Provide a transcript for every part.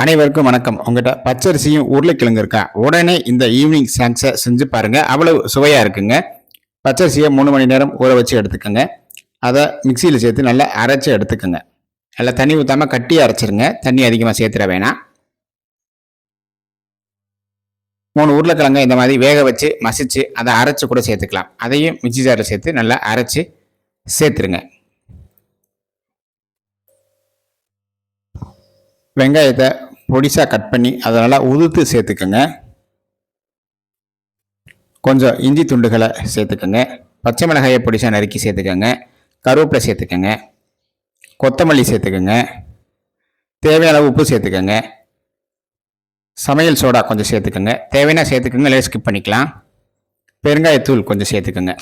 அனைவருக்கும் வணக்கம். உங்கள்கிட்ட பச்சரிசியும் உருளைக்கிழங்கு இருக்கா? உடனே இந்த ஈவினிங் ஸ்நாக்ஸை செஞ்சு பாருங்கள் அவ்வளவு சுவையாக இருக்குங்க. பச்சரிசியை மூணு மணி நேரம் ஊற வச்சு எடுத்துக்கோங்க. அதை மிக்சியில் சேர்த்து நல்லா அரைச்சி எடுத்துக்கோங்க. நல்லா தண்ணி ஊற்றாமல் கட்டி அரைச்சிருங்க. தண்ணி அதிகமாக சேர்த்துட வேணாம். மூணு உருளைக்கிழங்கை இந்த மாதிரி வேக வச்சு மசிச்சு அதை அரைச்சி கூட சேர்த்துக்கலாம். அதையும் மிக்சி ஜாரில் சேர்த்து நல்லா அரைச்சி சேர்த்துருங்க. வெங்காயத்தை பொடிசாக கட் பண்ணி அதை நல்லா உதுத்து சேர்த்துக்கோங்க. கொஞ்சம் இஞ்சி துண்டுகளை சேர்த்துக்கோங்க. பச்சை மிளகாயை பொடிசாக நறுக்கி சேர்த்துக்கோங்க. கருவேப்பிலை சேர்த்துக்கோங்க. கொத்தமல்லி சேர்த்துக்கோங்க. தேவையான உப்பு சேர்த்துக்கோங்க. சமையல் சோடா கொஞ்சம் சேர்த்துக்கோங்க. தேவையான சேர்த்துக்கோங்க இல்லை ஸ்கிப் பண்ணிக்கலாம். பெருங்காயத்தூள் கொஞ்சம் சேர்த்துக்கோங்க.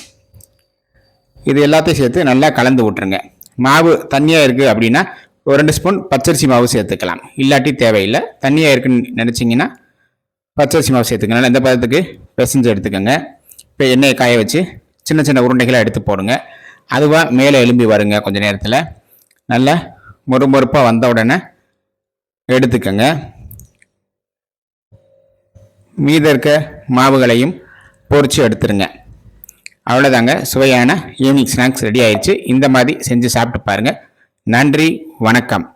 இது எல்லாத்தையும் சேர்த்து நல்லா கலந்து விட்ருங்க மாவு தண்ணியாக இருக்குது அப்படின்னா ஒரு ரெண்டு ஸ்பூன் பச்சரிசி மாவு சேர்த்துக்கலாம். இல்லாட்டி தேவையில்லை. தண்ணியாக இருக்குன்னு நினச்சிங்கன்னா பச்சரிசி மாவு சேர்த்துக்கணும் இந்த பதத்துக்கு பிசைஞ்சு எடுத்துக்கோங்க. இப்போ எண்ணெயை காய வச்சு சின்ன சின்ன உருண்டைகளாக எடுத்து போடுங்க. அதுவாக மேலே எலும்பி வருங்க கொஞ்சம் நேரத்தில். நல்லா மொறு மொறுப்பாக வந்த உடனே எடுத்துக்கோங்க. மீத இருக்க மாவுகளையும் பொரித்து எடுத்துருங்க. அவ்வளோதாங்க சுவையான ஈவினிங் ஸ்நாக்ஸ் ரெடி ஆயிடுச்சு. இந்த மாதிரி செஞ்சு சாப்பிட்டு பாருங்கள் நன்றி வணக்கம்.